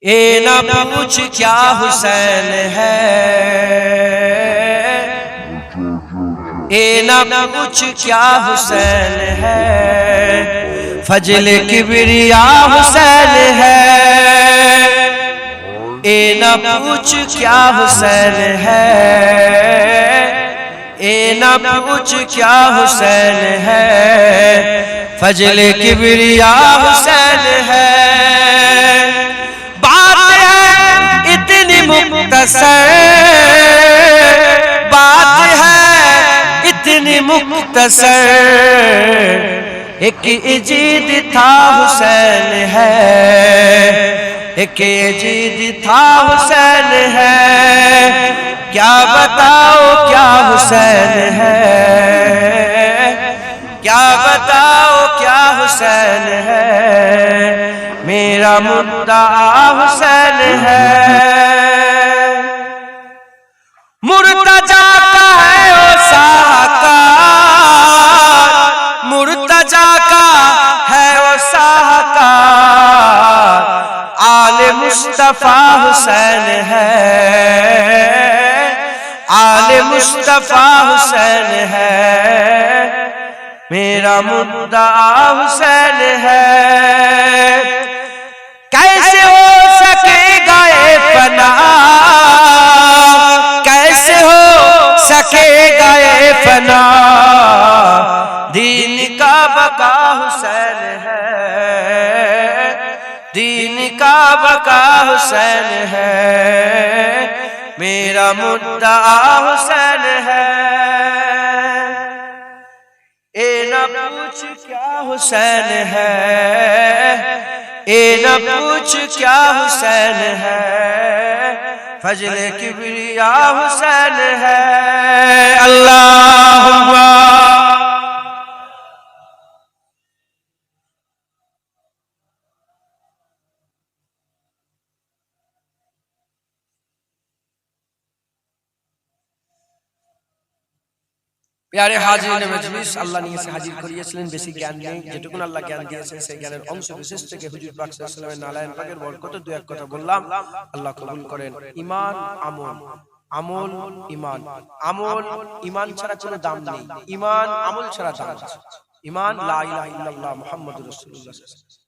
اے نہ پوچھ کیا حسین ہے۔ اے نہ پوچھ کیا حسین ہے۔ فجل کبریا حسین ہے۔ اے نہ پوچھ کیا حسین ہے۔ اے نہ پوچھ کیا حسین ہے۔ فجل کبریا حسین ہے۔ سر بات ہے اتنی مختصر۔ ایک عجید تھا حسین ہے۔ ایک عجید تھا حسین ہے۔ کیا بتاؤ کیا حسین ہے؟ کیا بتاؤ کیا حسین ہے؟ میرا مدعا حسین ہے۔ مصطفیٰ حسین ہے۔ آل مصطفیٰ حسین ہے۔ میرا مدعا حسین ہے۔ کا حسین ہے۔ میرا مدعا حسین ہے۔ اے نہ پوچھ کیا حسین ہے۔ اے نہ پوچھ کیا حسین ہے۔ فجل کبریہ حسین ہے۔ اللہ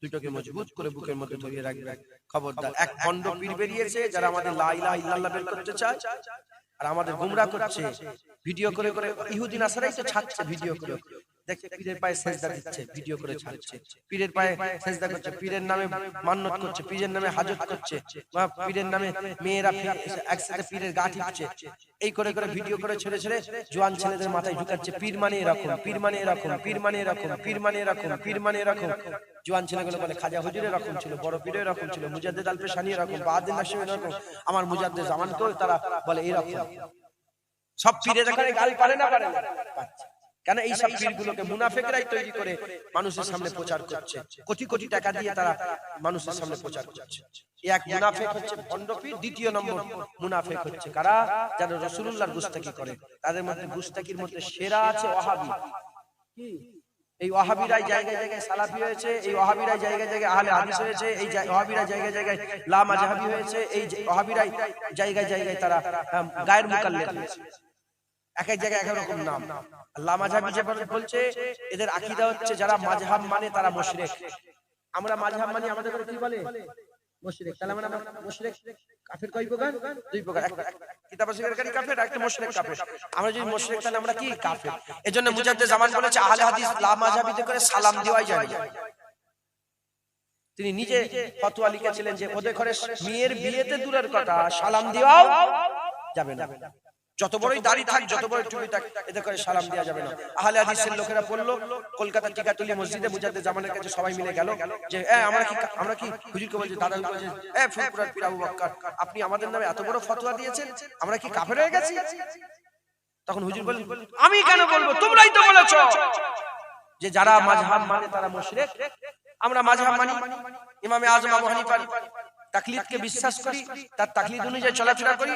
দুটোকে মজবুত করে বুকের মধ্যে ধরিয়ে রাখবে খবরদার এক খণ্ড পীর বেরিয়েছে যারা আমাদের লাইলা ইলাহা ইল্লাল্লাহ বের করতে চায় আর আমাদের গুমরা করছে। ভিডিও করে করে ইহুদিন আসারাই তো ছাড়ছে ভিডিও করে। দেখে পীরের পায়ে সেজদা দিচ্ছে ভিডিও করে ছাড়ছে পীরের পায়ে সেজদা করছে পীরের নামে মান্নত করছে পীরের নামে হাজত করছে। পীরের নামে মেয়েরা একসাথে পীরের গা টিপছে। এই করে করে ভিডিও করে ছেড়ে ছেড়ে জোয়ান ছেলেদের মাথায় ঢুকাচ্ছে পীর মানে এরকম পীর মানে এরকম পীর মানে এরকম পীর মানে এরকম পীর মানে এরকম। জোয়ান ছেলেগুলো বলে খাজা হুজুর এরকম ছিল বড় পীর এরকম ছিল মুজাদ্দেদ আল পেশানি এরকম নাসিম এরকম আমার মুজাদ্দেদ জামানকেও তারা বলে এরকম। সব পীরে এখানে গাল পারে না পারে না। কেন এই সব পীরগুলোকে মুনাফেকরাই তৈরি করে মানুষের সামনে প্রচার করছে। কোটি কোটি টাকা দিয়ে তারা মানুষের সামনে প্রচার করছে। এক মুনাফেক হচ্ছে ভণ্ড পীর দ্বিতীয় নম্বর মুনাফেক হচ্ছে। কারা? যারা রসুলুল্লাহর গুস্তাকি করে। তাদের মধ্যে গুস্তাকির মধ্যে সেরা আছে ওয়াহাবি। কি? এই ওয়াহাবিরাই জায়গায় জায়গায় সালাফি হয়েছে এই ওয়াহাবিরাই জায়গায় জায়গায় আহলে হাদিস হয়েছে এই ওয়াহাবিরা জায়গায় জায়গায় লা মাযহাবি হয়েছে এই যে- ওয়াহাবিরাই জায়গায় জায়গায় তারা গায়ের মুকাল্লিদ হয়েছে এক এক জায়গায় এক রকম নাম। আল্লাহ মাঝহাবি যে বলছে এদের আকীদা হচ্ছে যারা মাযহাব মানে তারা মুশরিক। আমরা মাযহাব মানে আমাদের কি বলে? মুশরিক। তাহলে আমরা মুশরিক। কাফের কয় প্রকার? দুই প্রকার। কিতাব কাফের একটা মুশরিক কাফের। আমরা যদি মুশরিক তাহলে আমরা কি কাফের? এজন্য মুজাদ্দিদ জামান বলেছে আহলে হাদিস লা মাযহাবিতে করে সালাম দেওয়াই যায়। না। তিনি নিজে ফতোয়া লিখেছিলেন যে ওদের ঘরে মেয়ের বিয়েতে দূরের কথা সালাম দেওয়াও যাবে না। যত বড়ই দাড়ি থাক যত বড় টুপি থাক এদের করে সালাম দেওয়া যাবে না। আহলে হাদিসের লোকেরা বলল কলকাতা টিকাটুলি মসজিদে মুজাদ্দিদ জামানের কাছে সবাই মিলে গেল। যে এ আমরা কি আমরা কি হুজুরকে বলছি দাদা বলছে এ ফুরফুরাত পীর আবু বক্কর আপনি আমাদের নামে এত বড় ফতোয়া দিয়েছেন আমরা কি কাফের হয়ে গেছি? তখন হুজুর বললেন আমি কেন বলব? তোমরাই তো বলেছ যে যারা মাযহাব মানে তারা মুশরিক আমরা মাযহাব মানি ইমামে আজম আবু হানিফার তাকলিদকে বিশ্বাস করি তার তাকলিদ অনুযায়ী চলাফেরা করি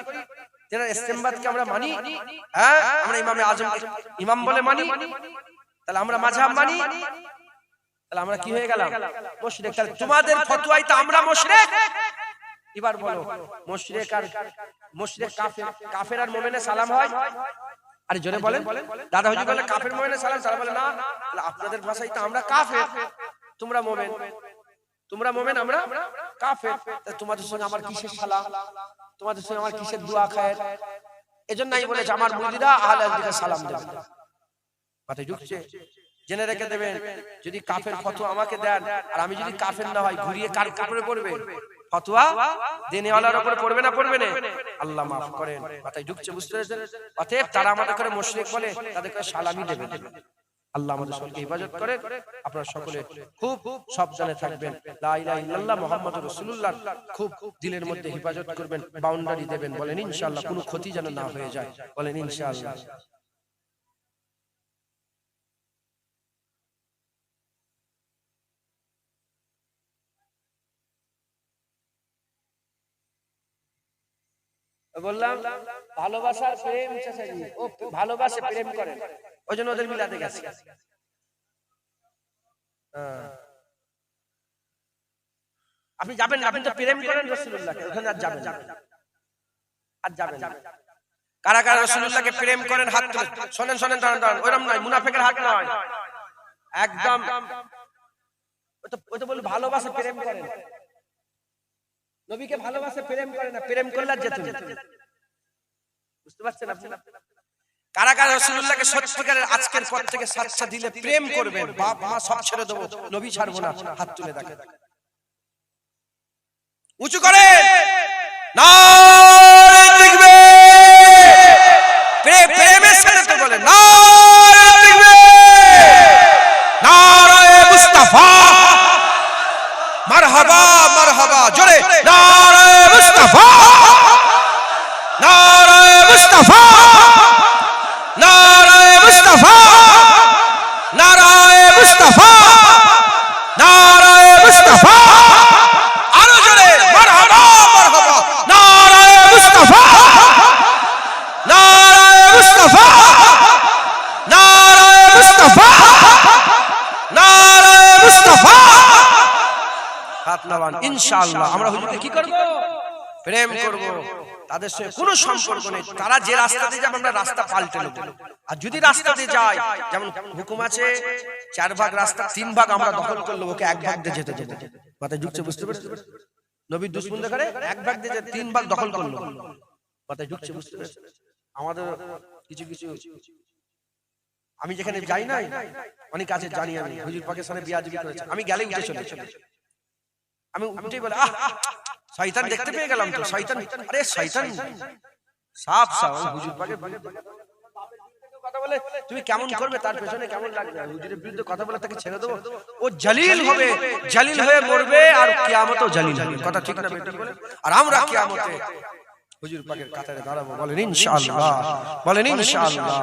তেনার ইস্তেমবাদকে আমরা মানি হ্যাঁ আমরা ইমামে আজম ইমাম বলে মানি তাহলে আমরা মাযহাব মানি তাহলে আমরা কি হয়ে গেলাম মুশরিক তাহলে তোমাদের ফতোয়ায় তো আমরা মুশরিক এবার বলো মুশরিক আর মুশরিক কাফের কাফের আর মুমিনে সালাম হয় আরে জোরে বলেন দাদা হুজুর বলে কাফের মুমিনে সালাম সালাম বলে না বলে, আপনাদের ভাষায় তো আমরা কাফের তোমরা মুমিন তোমরা মোমেন, আমরা কাফের। তোমাদের সঙ্গে আমার কিসের সালাম তোমাদের সঙ্গে আমার কিসের দোয়া খায়ের? এজন্যই বলেছে, আমার মুদিরা আহলে হাদিসের সালাম দেবে। মাথায় ঢুকছে। জেনে রেখে দেবেন, যদি কাফের ফতোয়া আমাকে দেন, আর আমি যদি কাফের না হয়, ঘুরিয়ে কার কাপড়ে পড়বে? ফতোয়া দেনেওয়ালার উপরে পড়বে না পড়বে না? আল্লাহ মাফ করেন। মাথায় ঢুকছে, বুঝতে পেরেছেন? অতএব তারা আমাদের করে মুশরিক বলে, তাদেরকে সালামি দেবে। আল্লাহ আমাদের সকলকে হেফাজত করেন আপনারা সকলে খুব সাবধানে থাকবেন। ইলাহা ইল্লাল্লাহ খুব দিলের মধ্যে হেফাজত করবেন, বাউন্ডারি দেবেন, বলেন ইনশাআল্লাহ কোনো ক্ষতি যেন না হয়ে যায়, বলেন ইনশাআল্লাহ। বললাম, ভালোবাসার প্রেম ভালোবাসে, প্রেম করেন ওই জন্য ওদের মিলাতে গেছে। হ্যাঁ। আপনি যাবেন আপনি তো প্রেম করেন রসুল্লাহকে ওখানে আর যাবেন আর যাবেন কারা কারা রসুল্লাহকে প্রেম করেন, হাত তুলে। শোনেন শোনেন, দাঁড়ান দাঁড়ান ওইরকম নয়, মুনাফেকের হাত নয়। একদম। ও তো বলি ভালোবাসে প্রেম করেন নবীকে ভালোবাসে, প্রেম করে না। প্রেম করলে আর যেত। বুঝতে পারছেন আপনি? থেকে দিলে প্রেম মা দেবো নবী ছাড়বো না হাত তুলে উঁচু করে নারে দেখবে প্রেম প্রেমের সাথে তো বলে নারে দেখবে নারে মুস্তাফা মারহাবা মারহাবা জোরে নারে মুস্তাফা নারে মুস্তাফা নারে মুস্তাফা নারে মুস্তাফা নারে মুস্তাফা আরও জোরে মারহাবা মারহাবা নারে মুস্তাফা নারে মুস্তাফা নারে মুস্তাফা নারে মুস্তাফা হাত নামান ইনশাআল্লাহ। আমরা হুজুরকে কি করব? প্রেম করব। তাদের সঙ্গে কোনো সম্পর্ক নেই। তারা যে যাবে আমরা রাস্তা পাল্টে নেব। আর যদি যায় যেমন হুকুম আছে চার ভাগ রাস্তা তিন ভাগ আমরা দখল করলে ওকে এক ভাগ দিয়ে যেতে যেতে মাথায় ঢুকছে বুঝতে পেরেছ? নবীর দুশ্মন দেখারে এক ভাগ দিয়ে তিন ভাগ দখল করল মাথায় ঢুকছে বুঝতে পেরেছ? আমাদের কিছু কিছু আমি যেখানে যাই নাই অনেক কাছে জানি আমি। হুজুর পাকিস্তানে করেছে আমি গেলে উঠে চলে আমি উঠে বলে আহ শয়তান দেখতে পেয়ে গেলাম তো শয়তান আরে শয়তান। সাপ সাপ হুজুর পাকে কথা বলে তুমি কেমন করবে? তার পেছনে কেমন লাগবে? হুজুরের বিরুদ্ধে কথা বলে তাকে ছেড়ে দেবো? ও জালিল হবে জালিল হয়ে মরবে আর কিয়ামতও জালিল হবে। কথা ঠিক না আর আমরা কিয়ামতে হুজুর পাকের কাতারে দাঁড়াবো বলেন ইনশাআল্লাহ। বলেন ইনশাআল্লাহ।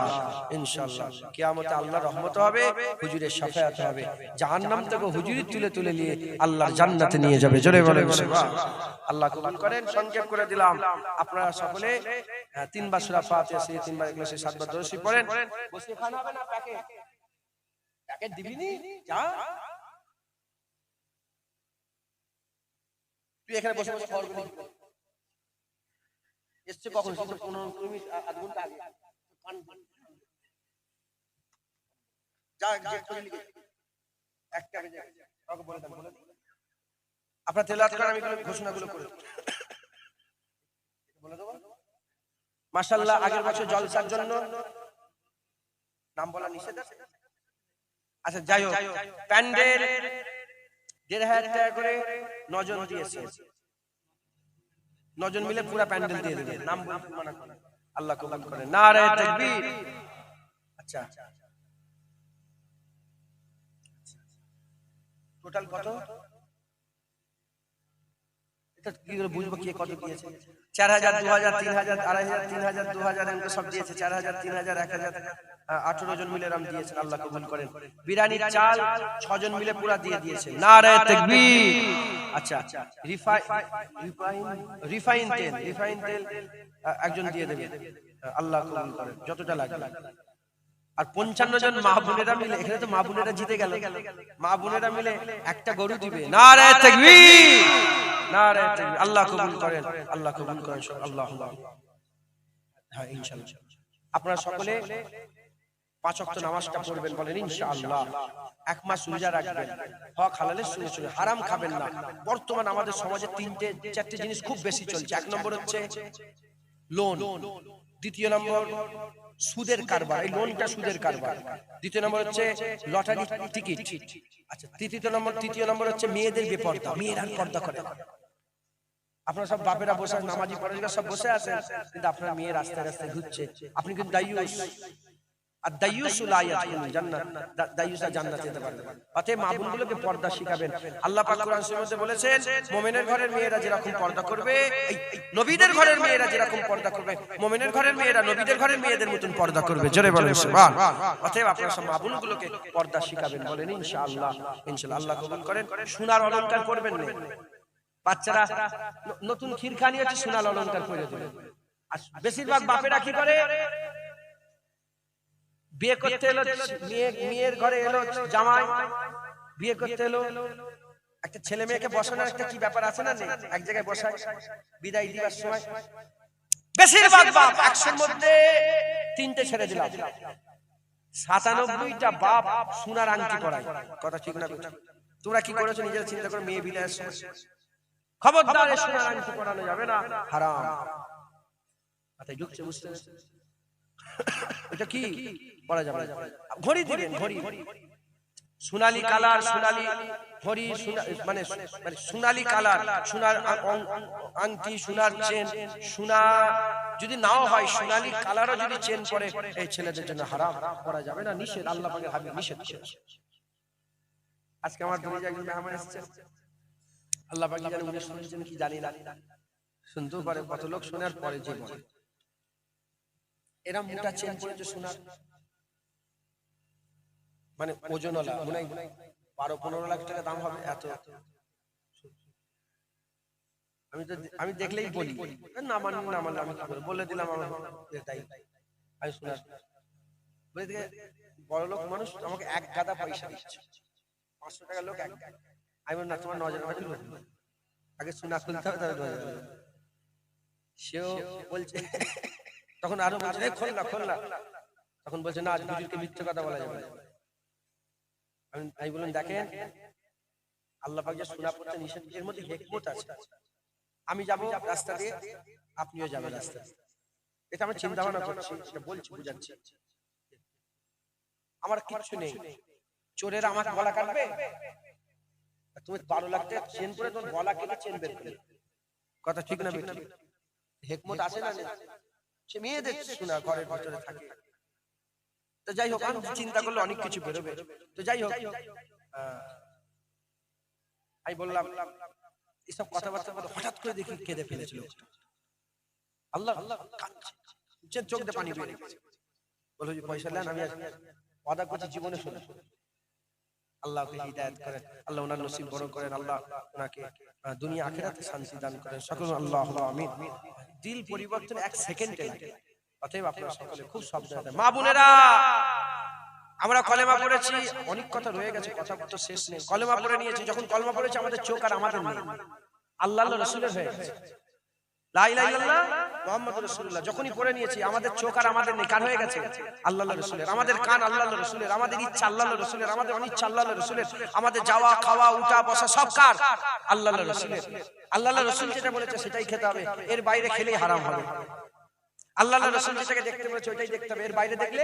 ইনশাআল্লাহ। কিয়ামতে আল্লাহর রহমত হবে হুজুরের শাফায়াত হবে। জাহান্নাম থেকে হুজুরি তুলে তুলে নিয়ে আল্লাহর জান্নাতে নিয়ে যাবে। জোরে বলেন আল্লাহ কবুল করেন সংক্ষেপ করে দিলাম। আপনারা সকলে তিনবার সূরা ফাতিহা তিনবার ইখলাসে সাতবার দরসি পড়েন। বসে খানা হবে না প্যাকেট? প্যাকেট দিবি নি যা। তুই এখানে বসে বসে খাওয়ার এসছে কখন? পনেরো মিনিট আধ ঘণ্টা আগে। আপনার আমি ঘোষণাগুলো করে বলে দেবো? আগের বছর জলসার জন্য নাম বলা নিষেধ আছে? আচ্ছা যাই হোক। প্যান্ডেল দেড় হাজার টাকা করে নজন দিয়েছে। নজন মিলে পুরো প্যান্ডেল দিয়ে দেবে। নাম মানা করে আল্লাহ কবুল করে নারে তাকবীর। আচ্ছা টোটাল কত? এটা কি করে বুঝব কে কত দিয়েছে? চার হাজার দু হাজার তিন হাজার আড়াই হাজার তিন হাজার দু হাজার সব দিয়েছে। চার হাজার তিন হাজার এক হাজার। আঠারো জন মিলে রাম দিয়েছেন আল্লাহ কবুল করেন। বিরিয়ানির চাল ছজন মিলে পুরা দিয়ে দিয়েছে নারে তাকবীর। আচ্ছা রিফাইন রিফাইন তেল। রিফাইন তেল। একজন দিয়ে দেবে আল্লাহ কবুল করেন। যতটা লাগে। আর পঞ্চান্ন জন মা বোনেরা মিলে এখানে তো মা বোনেরা জিতে গেল। মা বোনেরা মিলে একটা গরু দিবে। নারে তাকবীর। নারে তাকবীর। আল্লাহ কবুল করেন। আল্লাহ কবুল করেন। সব আল্লাহ হ্যাঁ ইনশাআল্লাহ। আপনারা সকলে পাঁচ ওয়াক্ত নামাজটা পড়বেন বলেন ইনশাআল্লাহ। এক মাস রোজা রাখবেন। হক হালালের শুনে শুনে হারাম খাবেন না। বর্তমান আমাদের সমাজে তিনটে চারটে জিনিস খুব বেশি চলছে। এক নম্বর হচ্ছে লোন। দ্বিতীয় নম্বর সুদের কারবার। এই লোনটা সুদের কারবার। দ্বিতীয় নম্বর হচ্ছে লটারি টিকিট। আচ্ছা তৃতীয় নম্বর তৃতীয় নম্বর হচ্ছে মেয়েদের বেপর্দা। মেয়েরা পর্দা করে। আপনারা সব বাপেরা বসে নামাজি পড়াশোনা সব বসে আছেন। কিন্তু আপনার মেয়ে রাস্তায় রাস্তায় ঘুরছে। আপনি কিন্তু দায়ুস আর জান্নাত। জান্নাতে যেতে পারবে। অতএব মা বোনগুলোকে পর্দা শিখাবেন। আল্লাহ পাক কোরআন মধ্যে বলেছেন, মুমিনের ঘরের মেয়েরা যেরকম পর্দা করবে নবীদের ঘরের মেয়েরা যেরকম পর্দা করবে, মুমিনের ঘরের মেয়েরা নবীদের ঘরের মেয়েদের মতন পর্দা করবে। জোরে বলেন, সুবহান। অতএব আপনারা সব মা বোনগুলোকে পর্দা শিখাবেন বলেন, ইনশাআল্লাহ। ইনশাআল্লাহ আল্লাহ কবুল করেন। সোনার অলংকার করবেন না। বাচ্চারা নতুন খিরখানি হচ্ছে সোনার অলংকার করে দেবে আর বেশিরভাগ বাপেরা কি করে? বিয়ে করতে এলো মেয়ে মেয়ের ঘরে এলো জামাই। বিয়ে করতে এলো। একটা ছেলে মেয়েকে বসানোর একটা কি ব্যাপার আছে না? এক জায়গায় বসায় বিদায় দিবার সময়। বেশিরভাগ বাপ একশোর মধ্যে তিনটে ছেড়ে দিলাম। সাতানব্বইটা বাপ সোনার আংটি পরায় কথা ঠিক না তোমরা কি করেছ নিজেরা চিন্তা করো মেয়ে বিদায়ের সময়? খবরদার সোনার আংটি পরানো যাবে না। হারাম। মাথায় ঢুকছে বুঝতে এটা কি? পড়া যাবে। ঘড়ি দিবেন ঘড়ি সোনালী কালার সোনালী ঘড়ি মানে মানে সোনালী কালার সোনার আংটি সোনার চেন সোনা যদি নাও হয় সোনালী কালারও যদি চেন পরে এই ছেলেদের জন্য হারাম করা যাবে না নিষেধ আল্লাহ পাকের হাবিব নিষেধ। আজকে আমার দুই একজন মেহমান এসেছে। আল্লাহ পাক জানে উনি শুনছেন কি জানি না। শুনতেও পারে কত লোক শোনার পরে বলে। এরা মোটা চেন পড়েছে সোনার। মানে হয় বারো, পনেরো লাখ টাকা দাম হবে, এত। আমি তো আমি দেখলেই বলি। না মানে না মানে আমি বলে দিলাম আমার তাই। আমি বলে দিকে বড় লোক মানুষ আমাকে এক গাদা পয়সা দিচ্ছে। পাঁচশো টাকা লোক এক আমি না, তোমার নজর বাজে আগে হবে, তাহলে নজর সেও বলছে, তখন আরও বলছে "এই খোল না খোল না। তখন বলছে, না আজ মিথ্যে কথা বলা যাবে না। আমি আমি বললাম দেখেন আল্লাহ পাক যে শোনা পড়তে নিষেধ এর মধ্যে হেকমত আছে। আমি যাব রাস্তা দিয়ে আপনিও যাবেন রাস্তা। এটা আমি চিন্তা ভাবনা করছি এটা বলছি বুঝাচ্ছি। আমার কিচ্ছু নেই। চোরের আমার গলা কাটবে? তুমি বারো লাখ টাকা চেন করে তোমার গলা কেটে চেন বের করে কথা ঠিক না হেকমত আছে না সে মেয়েদের শোনা ঘরের ভিতরে থাকে। তো যাই হোক চিন্তা করলে অনেক কিছু বেরোবে। তো যাই হোক আমি বললাম, এসব কথাবার্তা বলে হঠাৎ করে দেখি কেঁদে ফেলেছিল আল্লাহ আল্লাহ। চোখ দিয়ে পানি বেরিয়ে বলো যে পয়সা নেন, আমি করছি জীবনে শুনে হিদায়াত করেন, আল্লাহ ওনার নসিব করেন, আল্লাহ ওনাকে দুনিয়া আখেরাতে শান্তি দান করেন। সকল আল্লাহ, আমিন। দিল পরিবর্তন এক সেকেন্ডে লাগে। অতএব আপনারা সকলে খুব সাবধানে মা বোনেরা আমরা কলেমা পড়েছি অনেক কথা রয়ে গেছে কথা তো শেষ নেই। কলেমা পড়ে নিয়েছি যখন কলেমা পড়েছি আমাদের চোখ আর আমাদের নেই। আল্লাহ রসুলের হয়ে। গেছে লা ইলাহা ইল্লাল্লাহ মুহাম্মাদুর রাসূলুল্লাহ। যখনই পড়ে নিয়েছি আমাদের চোখ আর আমাদের নেই কার হয়ে গেছে। আল্লাহ রসুলের আমাদের কান আল্লাহ রসুলের আমাদের ইচ্ছা আল্লাহ রসুলের আমাদের অনিচ্ছা আল্লাহ রসুলের আমাদের যাওয়া খাওয়া উঠা বসা সব কার? আল্লাহ রসুলের। আল্লাহ আল্লাহ রসুল যেটা বলেছে সেটাই খেতে হবে এর বাইরে খেলেই হারাম হবে আল্লাহ রসুল যেটাকে দেখতে বলেছে ওইটাই দেখতে হবে। এর বাইরে দেখলে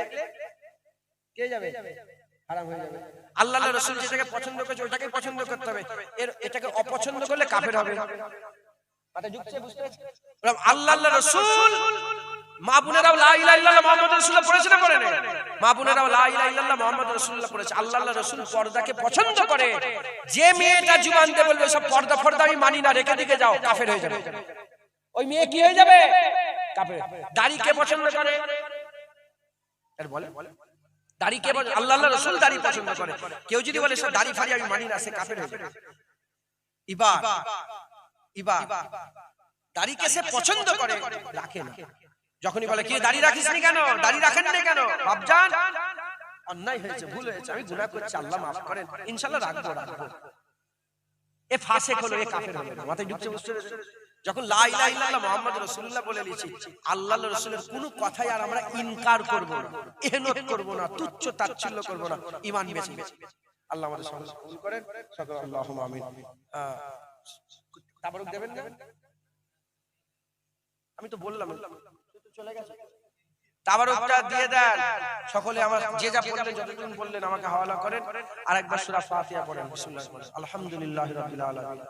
কে যাবে? হারাম হয়ে যাবে। আল্লাহ রসুল যেটাকে পছন্দ করেছে ওইটাকে পছন্দ করতে হবে। এর এটাকে অপছন্দ করলে কাফের হবে। কথা ঢুকছে বুঝতে আল্লাহ আল্লাহ রসুল মা বোনেরাও লা ইলাহা ইল্লাল্লাহ মুহাম্মাদুর রাসূলুল্লাহ পড়েছে না পড়ে না মা বোনেরাও লা ইলাহা ইল্লাল্লাহ মুহাম্মাদুর রাসূলুল্লাহ পড়েছে। আল্লাহ আল্লাহ রসুল পর্দাকে পছন্দ করে। যে মেয়েটা জীবন দিয়ে বলবে সব পর্দা ফর্দা আমি মানি না রেখে দিকে যাও কাফের হয়ে যাবে। ওই মেয়ে কি হয়ে যাবে? দাড়ি কে পছন্দ করে? বলে? দাড়ি কে আল্লাহ আল্লাহ রসুল দাড়ি পছন্দ করে। কেউ যদি বলে সব দাড়ি ফাড়ি আমি মানি না সে হয়ে যাবে। ইবার দাড়িকে সে পছন্দ করে? রাখে না। যখনই বলে কি দাড়ি রাখিস নি কেন? দাড়ি রাখেন না কেন? বাপজান! অন্যায় হয়েছে ভুল হয়েছে আমি গুনাহ করছি আল্লাহ মাফ করেন। ইনশাআল্লাহ রাখব রাখব। এ হলো এ কাফের হলো। মাথায় ঢুকছে বুঝতে? যখন মুহাম্মদ রাসূলুল্লাহ বলে দিয়েছি আল্লাহ রাসূলের কোনো কথাই আর আমরা ইনকার করব না, এহনত করব না, তুচ্ছ তাচ্ছিল্য করব না ঈমান বেঁচে গেছে আল্লাহ আমাদের কবুল করেন। সকল তাবারক দেবেন না? আমি তো বললাম চলে গেছে। দিয়ে দেন। সকলে আমার যে যা বললেন আমাকে হাওয়ালা করেন। আর একবার ফাতিহা পড়েন, বিসমিল্লাহ। আলহামদুলিল্লাহি রাব্বিল আলামিন।